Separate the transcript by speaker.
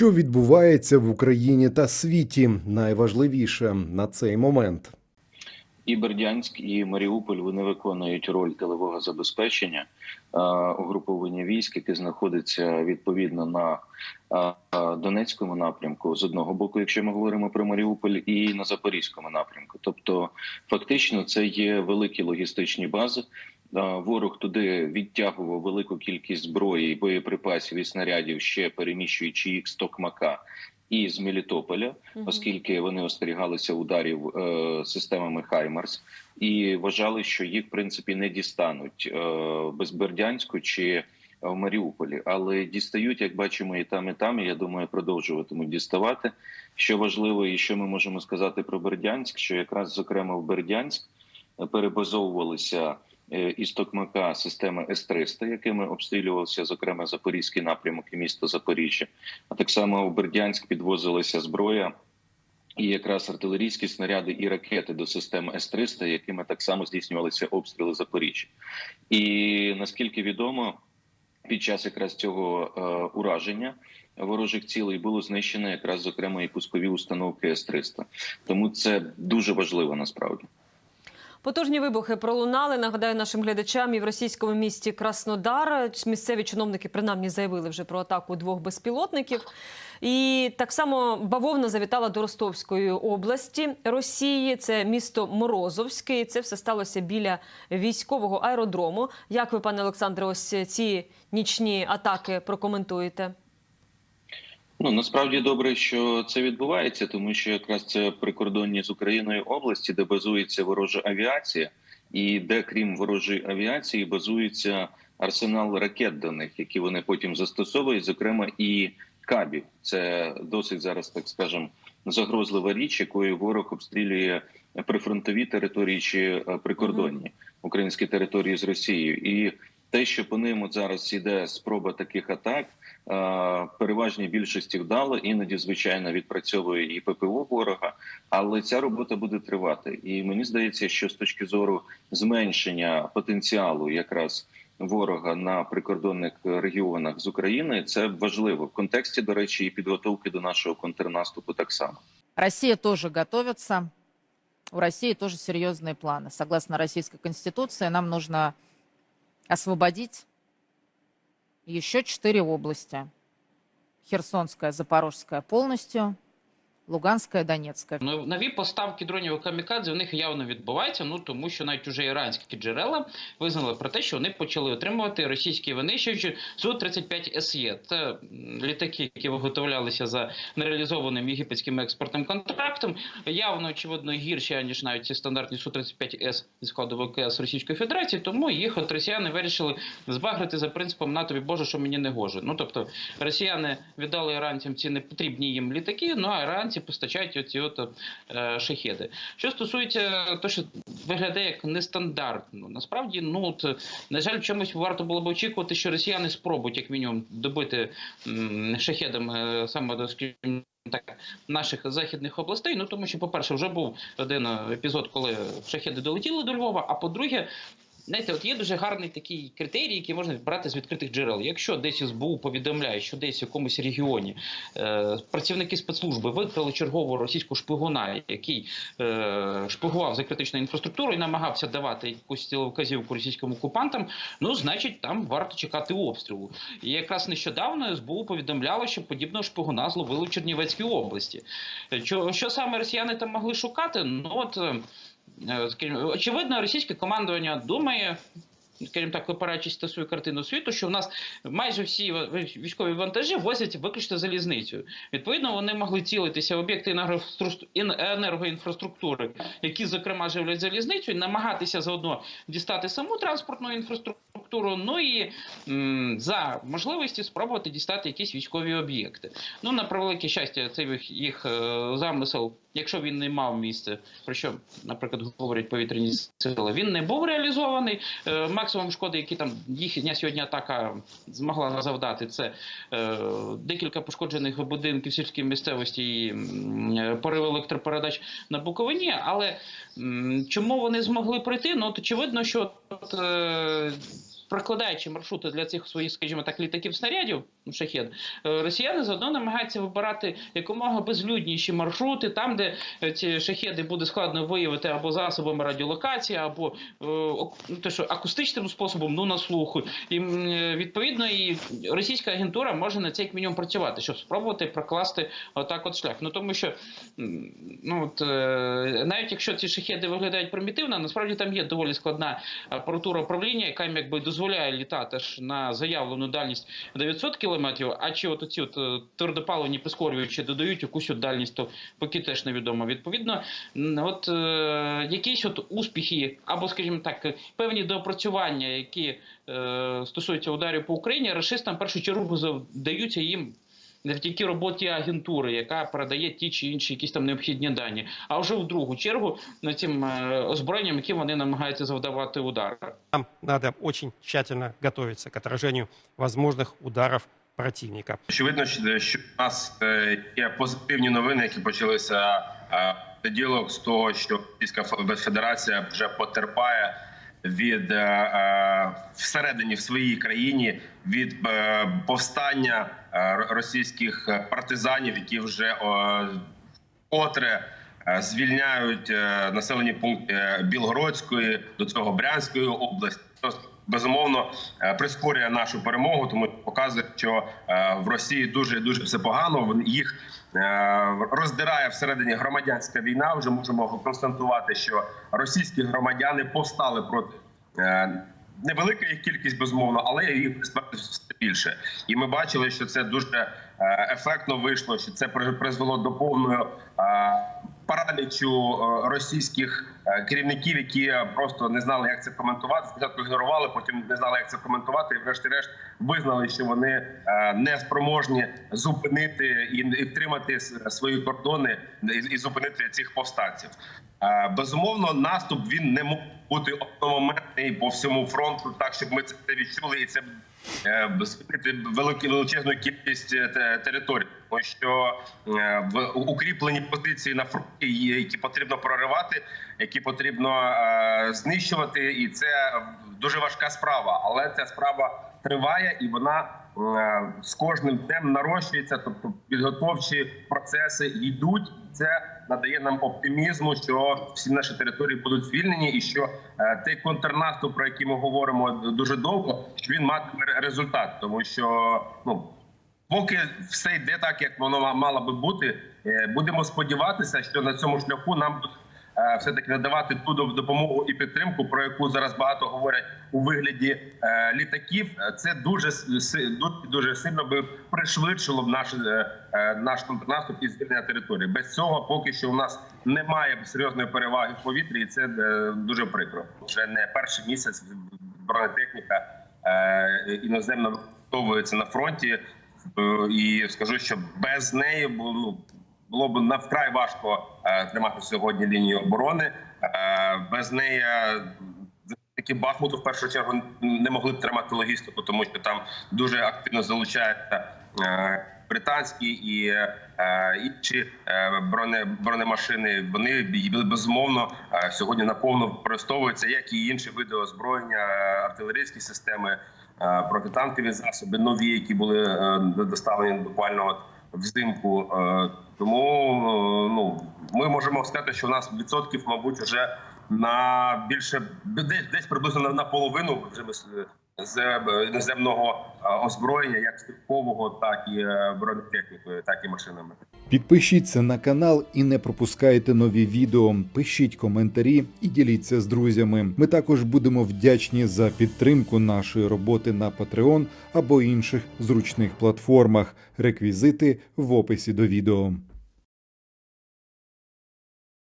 Speaker 1: Що відбувається в Україні та світі? Найважливіше на цей момент.
Speaker 2: І Бердянськ, і Маріуполь вони виконують роль тилового забезпечення е, угруповання військ, яке знаходиться відповідно на е, Донецькому напрямку з одного боку, якщо ми говоримо про Маріуполь, і на Запорізькому напрямку. Тобто, фактично, це є великі логістичні бази. Е, Ворог туди відтягував велику кількість зброї, боєприпасів і снарядів, ще переміщуючи їх з Токмака і з Мелітополя, оскільки вони остерігалися ударів е, системами Хаймарс і вважали, що їх в принципі не дістануть е, без Бердянську чи в Маріуполі, але дістають, як бачимо, і там, і там. І я думаю, продовжуватимуть діставати. Що важливо, і що ми можемо сказати про Бердянськ, що якраз зокрема в Бердянськ перебазовувалися е, із Токмака системи С-300, якими обстрілювався зокрема запорізький напрямок і місто Запоріжжя. А так само у Бердянськ підвозилася зброя. І якраз артилерійські снаряди і ракети до системи С-300, якими так само здійснювалися обстріли Запоріжжя. І наскільки відомо, під час якраз цього е, ураження ворожих цілей було знищено якраз зокрема і пускові установки С-300. Тому це дуже важливо насправді.
Speaker 3: Потужні вибухи пролунали. Нагадаю нашим глядачам і в російському місті Краснодар. Місцеві чиновники принаймні заявили вже про атаку двох безпілотників. І так само бавовна завітала до Ростовської області Росії. Це місто Морозовське. І Це все сталося біля військового аеродрому. Як ви, пане Олександре, ось ці нічні атаки прокоментуєте?
Speaker 2: Ну насправді добре, що це відбувається, тому що якраз це прикордонні з Україною області, де базується ворожа авіація, і де, крім ворожої авіації, базується арсенал ракет до них, які вони потім застосовують, зокрема і кабів. Це досить зараз, так скажем, загрозлива річ, якою ворог обстрілює прифронтові території чи е, прикордонні українські території з Росією і. Те, що по ним от зараз іде спроба таких атак, переважній більшості вдало, іноді звичайно відпрацьовує і ППО ворога, але ця робота буде тривати. І мені здається, що з точки зору зменшення потенціалу якраз ворога на прикордонних регіонах з України, це важливо в контексті, до речі, і підготовки до нашого контрнаступу так само.
Speaker 4: Россия тоже готовится. У России тоже серьезные планы. Согласно Российской Конституции, нам нужно освободить еще четыре области. Херсонская, Запорожская полностью, Луганська, Донецька.
Speaker 5: Ну, нові поставки дронів камікадзе у них явно відбуваються. Ну тому що навіть уже іранські джерела визнали про те, що вони почали отримувати російські винищувачі су 35 СЄ. Це літаки, які виготовлялися за нереалізованим єгипетським експортним контрактом. Явно очевидно гірші ніж навіть ці стандартні су 35 С зі складу ВКС Російської Федерації. Тому їх от росіяни вирішили збагрити за принципом на тобі Боже, що мені не гоже. Ну тобто росіяни віддали іранцям ці непотрібні їм літаки. Ну а іранці постачають оці от е, шахеди. Що стосується того, що виглядає як нестандартно, насправді, ну от, на жаль, чомусь варто було б очікувати, що росіяни спробують як мінімум добити м, шахедами саме до скажімо, так, наших західних областей. Ну тому що, по-перше, вже був один е, епізод, коли шахеди долетіли до Львова. А по-друге, Знаєте, от є дуже гарний такий критерій, який можна брати з відкритих джерел. Якщо десь СБУ повідомляє, що десь в якомусь регіоні е, працівники спецслужби викрили чергового російського шпигуна, який е, шпигував за критичною інфраструктурою і намагався давати якусь ціловказівку російським окупантам, ну значить там варто чекати обстрілу. І якраз нещодавно СБУ повідомляло, що подібного шпигуна зловили в Чернівецькій області. Е, Що, що саме росіяни там могли шукати? Ну от. Е, скажімо, очевидно, російське командування думає. Скажімо так, опираючись на свою картину світу, що в нас майже всі військові вантажі возять виключно залізницею. Відповідно, вони могли цілитися в об'єкти енергоінфраструктури, які, зокрема, живлять залізницю, і намагатися заодно дістати саму транспортну інфраструктуру, ну і м, за можливості спробувати дістати якісь військові об'єкти. Ну, на превелике щастя, цей їх, е, замисел, якщо він не мав місце, про що, наприклад, говорять повітряні сили, він не був реалізований. Е, максимум шкоди, які там їхня сьогодні атака змогла завдати, це е, декілька пошкоджених будинків сільській місцевості і порив електропередач на Буковині. Але чому вони змогли прийти? Ну, от очевидно, що от, прокладаючи маршрути для цих своїх, скажімо так, літаків снарядів, ну, шахет, е, росіяни заодно намагаються вибирати якомога безлюдніші маршрути, там, де е, ці шахеди буде складно виявити або засобами радіолокації, або е, ну, те, що акустичним способом, ну на слуху. І відповідно і російська агентура може на це як мінімум працювати, щоб спробувати прокласти отак от шлях. Ну тому що ну от навіть якщо ці шахеди виглядають примітивно, насправді там є доволі складна апаратура управління, яка якби дозволяє літати аж на заявлену дальність 900 кілометрів. А чи от оці от е, твердопаливні прискорюючі додають якусь от дальність, то поки теж невідомо. Відповідно, от е, якісь от успіхи, або, скажімо так, певні доопрацювання, які е, стосуються ударів по Україні, рашистам в першу чергу завдаються їм. Завдяки роботі агентури, яка передає ті чи інші якісь там необхідні дані, а вже в другу чергу на цим е, озброєнням, яким вони намагаються завдавати удари.
Speaker 6: Нам надо очень тщательно готовиться к отражению возможных ударов противника.
Speaker 7: Очевидно, що у нас е, є позитивні новини, які почалися е, в понеділок з того, що Російська Федерація вже потерпає від е, е, всередині в своїй країні від е, повстання російських партизанів, які вже котре звільняють населені пункти Білгородської до цього Брянської області. Безумовно е, прискорює нашу перемогу, тому показує, що е, в Росії дуже дуже все погано. Їх е, роздирає всередині громадянська війна. Вже можемо констатувати, що російські громадяни повстали проти невелика їх кількість, безумовно, але їх все більше. І ми бачили, що це дуже ефектно вийшло. Що це при- призвело до повної паралічу російських керівників, які просто не знали, як це коментувати. Спочатку ігнорували, потім не знали, як це коментувати, і врешті-решт визнали, що вони е, не спроможні зупинити і, втримати свої кордони і, зупинити цих повстанців. Е, Безумовно, наступ він не мог бути одномоментний по всьому фронту, так щоб ми це відчули, і це е, звільнити велику величезну кількість е, територій, тому що е, в укріплені позиції на фронті, які потрібно проривати, які потрібно знищувати, і це дуже важка справа. Але ця справа триває і вона з кожним днем нарощується. Тобто підготовчі процеси йдуть. Це надає нам оптимізму, що всі наші території будуть звільнені, і що е, той контрнаступ, про який ми говоримо дуже довго, що він матиме результат, тому що ну. Поки все йде так, як воно мало би бути, е, будемо сподіватися, що на цьому шляху нам будуть е, все таки надавати ту доп- допомогу і підтримку, про яку зараз багато говорять у вигляді е, літаків. Е, Це дуже дуже, сильно би пришвидшило б наш, е, е, наш контрнаступ і звільнення території. Без цього поки що у нас немає серйозної переваги в повітрі, і це е, дуже прикро. Вже не перший місяць бронетехніка е, іноземна використовується на фронті. Е, І скажу, що без неї бу- ну, було б навкрай важко е, тримати сьогодні лінію оборони. Е, Без неї е, таки Бахмуту в першу чергу не могли б тримати логістику, тому що там дуже активно залучаються е, британські і е, інші е, броне, бронемашини. Вони безумовно е, сьогодні наповно використовуються, як і інші види озброєння, е, артилерійські системи е, протитанкові засоби, нові, які були е, доставлені буквально взимку. Е, Тому е, ну ми можемо сказати, що у нас відсотків, мабуть, вже на більше десь десь приблизно на, половину вже з, іноземного е, озброєння, як стрілкового, так і е, бронетехнікою, так і машинами.
Speaker 1: Підпишіться на канал і не пропускайте нові відео. Пишіть коментарі і діліться з друзями. Ми також будемо вдячні за підтримку нашої роботи на Patreon або інших зручних платформах. Реквізити в описі до відео.